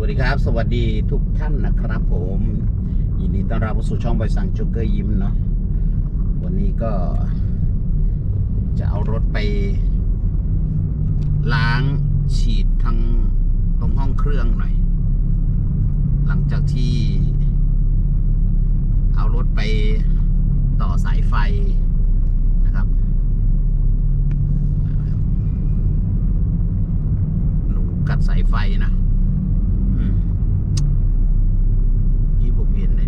วัสดีครับ สวัสดีทุกท่านนะครับผม ยินดีต้อนรับเข้าสู่ช่องบริษัทจ็กเกอร์ยิ้มเนาะวันนี้ก็ จะเอารถไป ล้างฉีดทั้งตรงห้องเครื่องหน่อย หลังจากที่ เอารถไปต่อสายไฟนะครับหนูกัดสายไฟนะ อืมที่ผมเห็นใน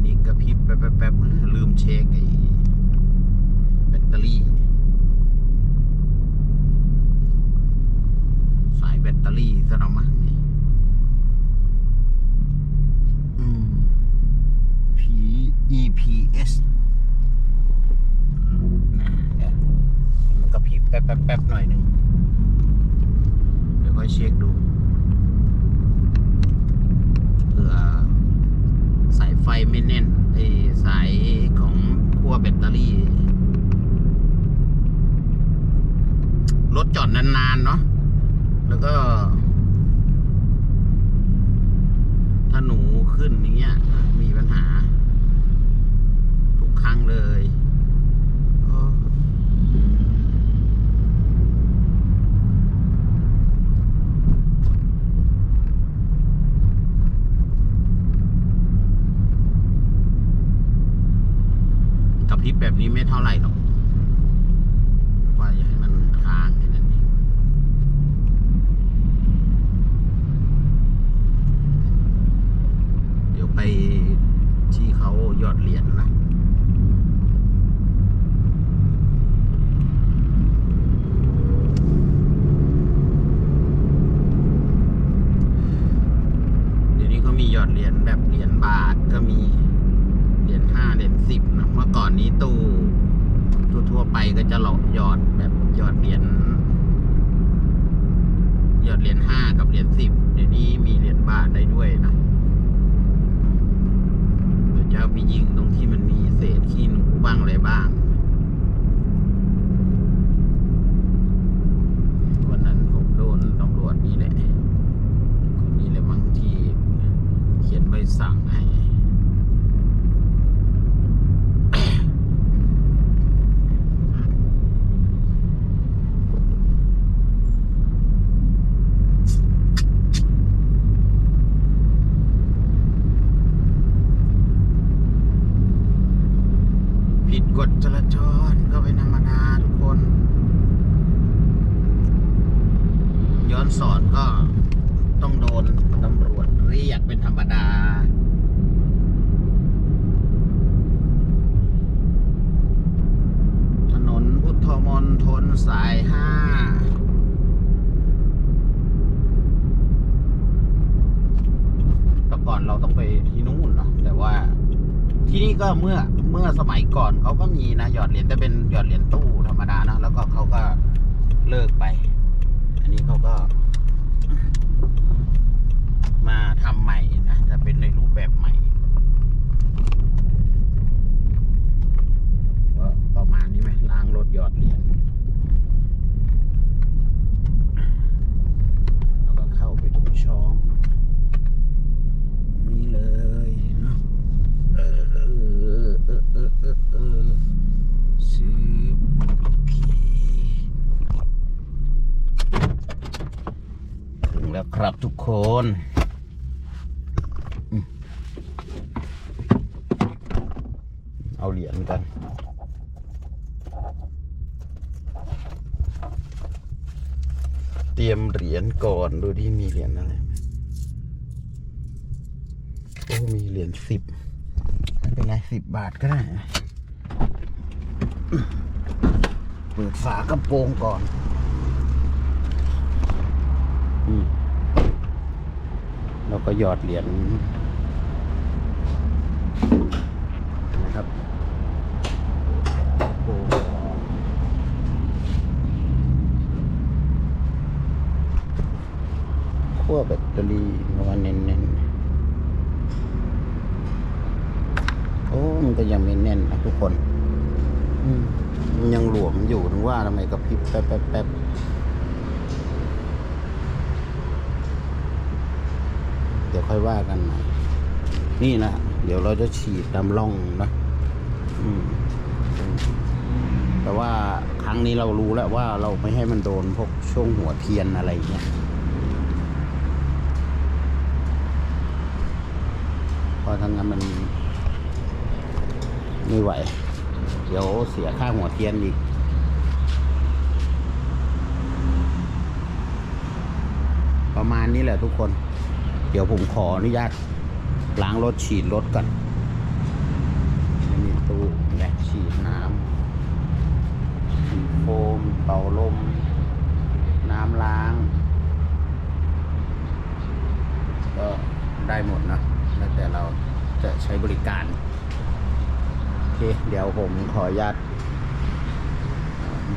นี้กระพริบแป๊บแป๊บลืมเช็คไอ้แบตเตอรี่ สายแบตเตอรี่ซะหน่อยมั้งนี่อืม P EPS นะเดี๋ยวมันกระพริบแป๊บแป๊บหน่อยหนึ่งเดี๋ยวค่อยเช็คดูเผื่อสายไฟไม่แน่น สายของขั้วแบตเตอรี่ รถจอดนานๆเนาะแล้วก็ถ้าหนูขึ้นอย่างเงี้ยมีปัญหา ทุกครั้งเลย กับพริบแบบนี้ไม่เท่าไหร่หรอกว่าอย่าให้มันค้างแค่นั้นเองเดี๋ยวไปที่เขาหยอดเหรียญนะเดี๋ยวนี้เขามีหยอดเหรียญแบบเหรียญบาทก็มี เหรียญห้าเหรียญสิบนะเมื่อก่อนนี้ตู้ ทั่วๆไปก็จะหลอกหยอดแบบหยอดเหรียญหยอดเหรียญห้ากับเหรียญสิบเดี๋ยวนี้มีเหรียญบาทได้ด้วยนะเดี๋ยวจะไปยิงตรงที่มันมีเศษขี้หนูบ้างอะไรบ้าง วันนั้นผมโดนตำรวจนี่แหละคนนี้เลยมั้งที่เขียนใบสั่งให้ ผิด กฎจราจรก็เป็นธรรมดาทุกคน ย้อนสอนก็ต้องโดนตำรวจเรียกเป็นธรรมดาถนนพุทธมนทนสายห้าแต่ก่อนเราต้องไปที่นู่นเนาะแต่ว่าที่นี่ก็เมื่อ เมื่อสมัยก่อนเขาก็มีนะหยอดเหรียญแต่เป็นหยอดเหรียญตู้ธรรมดานะแล้วก็เขาก็เลิกไป อันนี้เขาก็ มาทำใหม่นะจะเป็นในรูปแบบใหม่ประมาณนี้ไหมล้างรถหยอดเหรียญแล้วก็เข้าไปตรงช่อง นี่เลยเนาะ เออเออเออเออเออเออซื้อโอเคถึงแล้วครับทุกคนอืม เอาเหรียญกันเตรียมเหรียญก่อนดูที่มีเหรียญอะไรไหมโอ้มีเหรียญสิบไม่เป็นไรสิบบาทก็ได้ เปิดฝากระโปรงก่อนอืมแล้วก็หยอดเหรียญนะครับ โอ้ขั้วแบตเตอรี่มาเน้นๆ โอ้มันก็ยังไม่แน่นนะทุกคนมันยังหลวมอยู่ถึงว่าทำไมกระพริบแป๊บแป๊บแป๊บเดี๋ยวค่อยว่ากันใหม่นี่นะ เดี๋ยวเราจะฉีดตามร่องนะ อืม แต่ว่าครั้งนี้เรารู้แล้วว่าเราไม่ให้มันโดนพวกช่วงหัวเทียนอะไรอย่างเงี้ยเพราะทั้งนั้นมันไม่ไหว เดี๋ยวเสียค่าหัวเทียนอีกประมาณนี้แหละทุกคน เดี๋ยวผมขออนุญาตล้างรถฉีดรถก่อนตู้และฉีดน้ำฉีดโฟ ม เป่าลม น้ำล้าง ก็ได้หมดนะแล้วแต่เราจะใช้บริการ โอเค เดี๋ยวผมขออนุญาต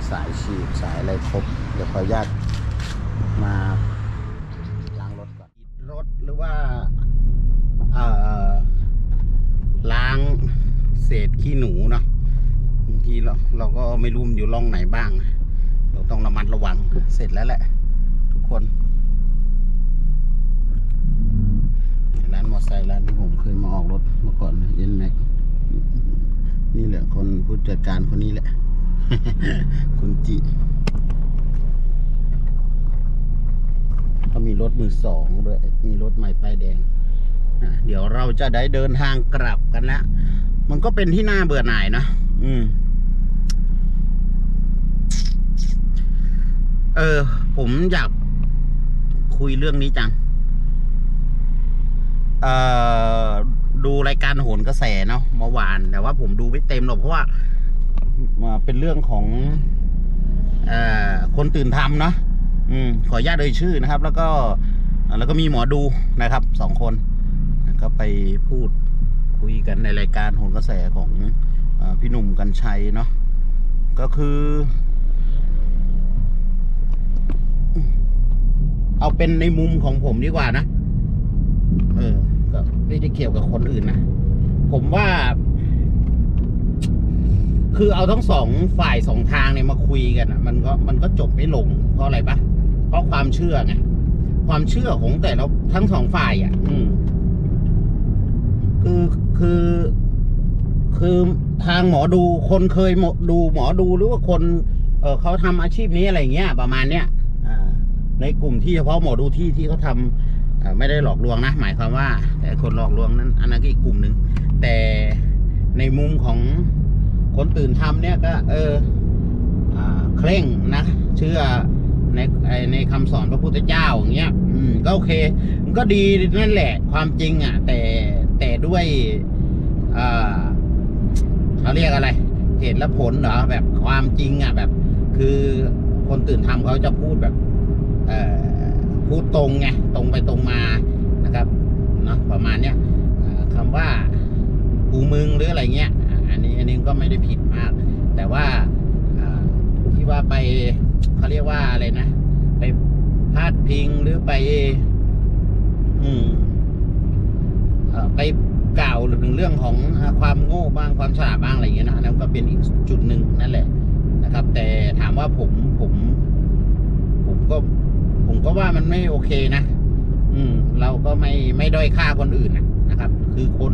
สายฉีดสายอะไรครบ เดี๋ยวขออนุญาตมาล้างรถก่อนรถหรือว่าเอ่อล้างเศษขี้หนูเนาะ ทีเราเราก็ไม่รู้มันอยู่ร่องไหนบ้าง เราต้องระมัดระวังเสร็จแล้วแหละ ทุกคนร้านมอเตอร์ไซค์ร้านที่ผมเคยมาออกรถเมื่อก่อนเอ็นแม็กนี่แหละคนผู้จัดการคนนี้แหละ คุณจิก็มีรถมือสองด้วย มีรถใหม่ป้ายแดงเดี๋ยวเราจะได้เดินทางกลับกันแล้ว มันก็เป็นที่น่าเบื่อหน่ายนะ อืมเออ ผมอยากคุยเรื่องนี้จัง เอ่อ ดูรายการโหนกระแสเนาะเมื่อวาน แต่ว่าผมดูไม่เต็มหรอกเพราะว่าเป็นเรื่องของเอ่อคนตื่นทำเนาะอืม ขออนุญาตเอ่ยชื่อนะครับ แล้วก็ แล้วก็มีหมอดูนะครับสองคนก็ไปพูดคุยกันในรายการโหนกระแสของอพี่หนุ่มกัญชัยเนาะก็คือ เอาเป็นในมุมของผมดีกว่านะ เออ ก็ไม่ได้เกี่ยวกับคนอื่นนะ ผมว่า คือเอาทั้งสองฝ่ายสองทางเนี่ยมาคุยกันอะ มันก็มันก็จบไม่ลง เพราะอะไรปะ เพราะความเชื่อไง ความเชื่อของแต่ละทั้งสองฝ่ายอะ อืม คือคือคือทางหมอดูคนเคยหมดูหมอดูหรือว่าคน เออเขาทำอาชีพนี้อะไรเงี้ยประมาณเนี้ย ในกลุ่มที่เฉพาะหมอดูที่ที่เขาทำอ่าไม่ได้หลอกลวงนะ หมายความว่าแต่คนหลอกลวงนั้นอันนั้นก็อีกกลุ่มหนึ่งแต่ในมุมของคนตื่นทำเนี่ยก็เอออเคร่งนะเชื่อในในคำสอนพระพุทธเจ้าอย่างเงี้ยอืมก็โอเค มันก็ดีนั่นแหละความจริงอะ แต่แต่ด้วยเขาเรียกอะไร เหตุและผลเหรอแบบความจริงอะแบบ คือคนตื่นทำเขาจะพูดแบบ พูดตรงไงตรงไปตรงมานะครับเนาะประมาณเนี้ยคำว่ากูมึงหรืออะไรเงี้ยอันนี้อันนี้ก็ไม่ได้ผิดมาก แต่ว่าที่ว่าไปเขาเรียกว่าอะไรนะ ไปพาดพิงหรือไปอืมไปกล่าวถึงเรื่องของความโง่บ้างความฉลาดบ้างอะไรอย่างเงี้ยนะนั่นก็เป็นอีกจุดหนึ่งนั่นแหละนะครับ แต่ถามว่าผมผม ผมก็ ก็ว่ามันไม่โอเคนะ อืม เราก็ไม่ไม่ด้อยค่าคนอื่นนะครับ คือคน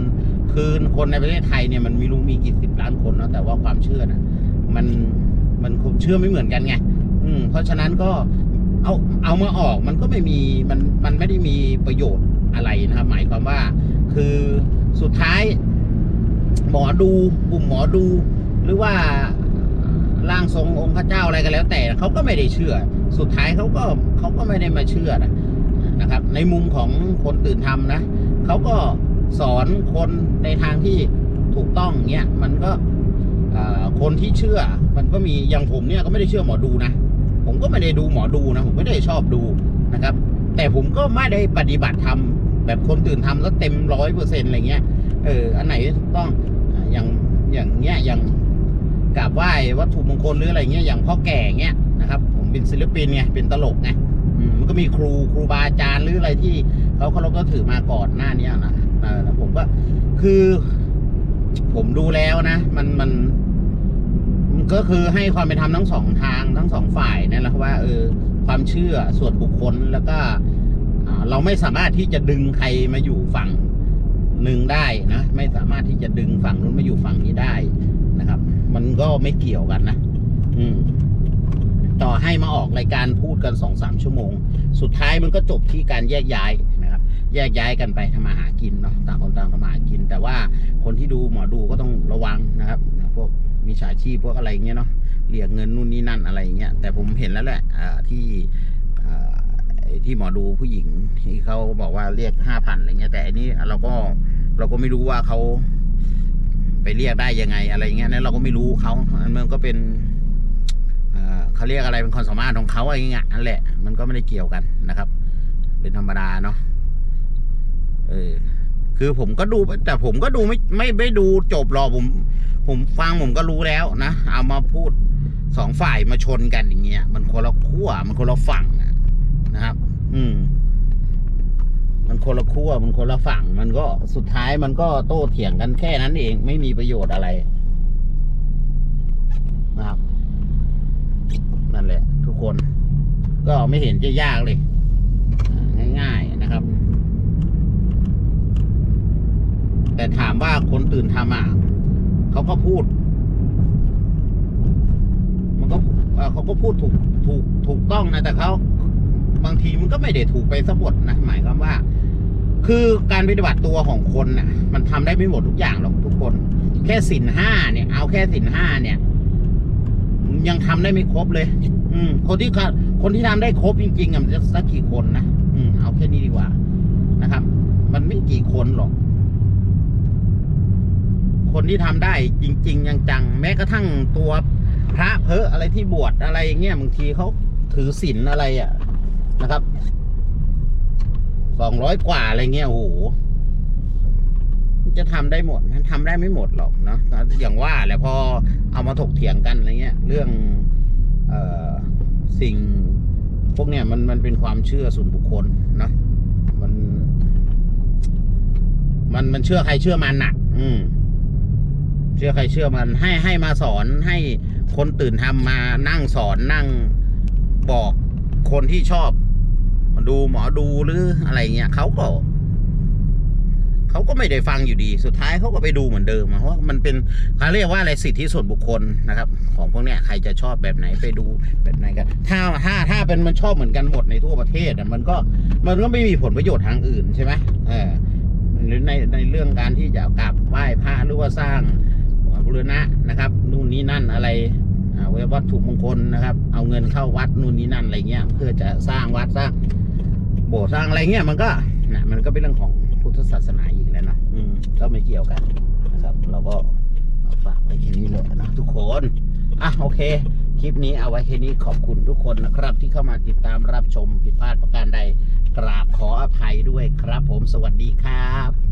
คือคนในประเทศไทยเนี่ยมันมีรู้มีกี่สิบล้านคนเนาะแต่ว่าความเชื่อนะมันมันคมเชื่อไม่เหมือนกันไงอืม เพราะฉะนั้นก็เอาเอามาออกมันก็ไม่มีมันมันไม่ได้มีประโยชน์อะไรนะครับ หมายความว่า คือสุดท้าย หมอดูกลุ่มหมอดู หรือว่า ร่างทรงองค์พระเจ้าอะไรก็แล้ว แต่เขาก็ไม่ได้เชื่อ สุดท้ายเขาก็เขาก็ไม่ได้มาเชื่อนะนะครับ ในมุมของคนตื่นทำนะเขาก็สอนคนในทางที่ถูกต้องเนี้ยมันก็คนที่เชื่อมันก็มีอย่างผมเนี่ยก็ไม่ได้เชื่อหมอดูนะ ผมก็ไม่ได้ดูหมอดูนะ ผมไม่ได้ชอบดูนะครับ แต่ผมก็ไม่ได้ปฏิบัติธรรมแบบคนตื่นทำแล้วเต็มร้อยเปอร์เซ็นต์อะไรเงี้ยเอออันไหนถูกต้องอย่างอย่างเงี้ยอย่าง กราบไหว้วัตถุมงคลหรืออะไรเงี้ยอย่างพ่อแก่เงี้ยนะครับ ผมเป็นศิลปินไงเป็นตลกไงมันก็มีครูครูบาอาจารย์หรืออะไรที่เขาเคารพก็ถือมาก่อนหน้านี้นะแล้วผมก็คือ ผมดูแล้วนะมันมันมันก็คือให้ความเป็นธรรมทั้งสองทางทั้งสองฝ่ายนั่นแหละว่าเออความเชื่อส่วนบุคคลแล้วก็เราไม่สามารถที่จะดึงใครมาอยู่ฝั่งหนึ่งได้นะ ไม่สามารถที่จะดึงฝั่งนู้นมาอยู่ฝั่งนี้ได้นะครับ มันก็ไม่เกี่ยวกันนะ อืม ต่อให้มาออกรายการพูดกันสองสามชั่วโมง สุดท้ายมันก็จบที่การแยกย้ายนะครับ แยกย้ายกันไปทำมาหากินเนาะ ต่างคนต่างทำมาหากิน แต่ว่าคนที่ดูหมอดูก็ต้องระวังนะครับ พวกมีฉาชีพพวกอะไรเงี้ยเนาะเรียกเงินนู่นนี่นั่นอะไรเงี้ย แต่ผมเห็นแล้วแหละอ่าที่อ่าที่หมอดูผู้หญิงที่เขาบอกว่าเรียกห้าพันอะไรเงี้ยแต่อันนี้เราก็เราก็ไม่รู้ว่าเขา ไปเรียกได้ยังไงอะไรเงี้ยนั้นเราก็ไม่รู้เขาอันมันก็เป็นเอ่อเขาเรียกอะไรเป็นความสามารถของเขาอะไรเงี้ยนั่นแหละ มันก็ไม่ได้เกี่ยวกันนะครับ เป็นธรรมดาเนาะเออคือผมก็ดูแต่ผมก็ดูไม่ไม่ไม่ดูจบหรอกผม ผมฟังผมก็รู้แล้วนะเอามาพูดสองฝ่ายมาชนกันอย่างเงี้ย มันคนละขั้วมันคนละฝั่งนะครับ อืม มันคนละขั้วมันคนละฝั่ง มันก็สุดท้ายมันก็โต้เถียงกันแค่นั้นเองไม่มีประโยชน์อะไรนะครับ นั่นแหละ ทุกคน ก็ไม่เห็นจะยากเลย ง่ายๆนะครับ แต่ถามว่าคนตื่นทำอะเขาก็พูด มันก็เขาก็พูดถูกถูกถูกต้องนะแต่เขาบางทีมันก็ไม่ได้ถูกไปสมบทนะหมายความว่า คือการปฏิบัติตัวของคนน่ะ มันทำได้ไม่หมดทุกอย่างหรอกทุกคน แค่สินห้าเนี่ย เอาแค่สินห้าเนี่ย ยังทำได้ไม่ครบเลย อืม คนที่คนที่ทำได้ครบจริงๆอะมันจะสักกี่คนนะอืมเอาแค่นี้ดีกว่านะครับ มันไม่กี่คนหรอก คนที่ทำได้จริง ๆ ยังจังแม้กระทั่งตัวพระเพออะไรที่บวชอะไรอย่างเงี้ยบางทีเขาถือศีลอะไรอะนะครับ สองร้อยกว่าอะไรเงี้ยโอ้โหจะทำได้หมดมันทำได้ไม่หมดหรอกเนาะอย่างว่าแหละพอเอามาถกเถียงกันอะไรเงี้ย เรื่องเอ่อสิ่ง พวกเนี้ยมันมันเป็นความเชื่อส่วนบุคคลนะมัน มันมันเชื่อใครเชื่อมันน่ะ อืม เชื่อใครเชื่อมันให้ให้มาสอนให้คนตื่นทำมานั่งสอนนั่งบอกคนที่ชอบ ดูหมอดูหรืออะไรเงี้ยเขาก็เขาก็ไม่ได้ฟังอยู่ดี สุดท้ายเขาก็ไปดูเหมือนเดิมเพราะมันเป็นเขาเรียกว่าอะไรสิทธิส่วนบุคคลนะครับ ของพวกเนี้ยใครจะชอบแบบไหนไปดูแบบไหนกัน ถ้าถ้าถ้าเป็นมันชอบเหมือนกันหมดในทั่วประเทศอะมันก็มันก็ไม่มีผลประโยชน์ทางอื่นใช่ไหมเออหรือในในเรื่องการที่จะกราบไหว้พระหรือว่าสร้างบุรณะนะครับนู่นนี่นั่นอะไรอ่าวัตถุมงคลนะครับ เอาเงินเข้าวัดนู่นนี่นั่นอะไรเงี้ยเพื่อจะสร้างวัดสร้าง โบสถ์สร้างอะไรเงี้ยมันก็นะมันก็เป็นเรื่องของพุทธศาสนาอีกแล้วนะอืมก็ไม่เกี่ยวกันนะครับ เราก็มาฝากไว้แค่นี้เลยนะทุกคนอะโอเค คลิปนี้เอาไว้แค่นี้ขอบคุณทุกคนนะครับ ที่เข้ามาติดตามรับชมผิดพลาดประการใดกราบขออภัยด้วยครับ ผมสวัสดีครับ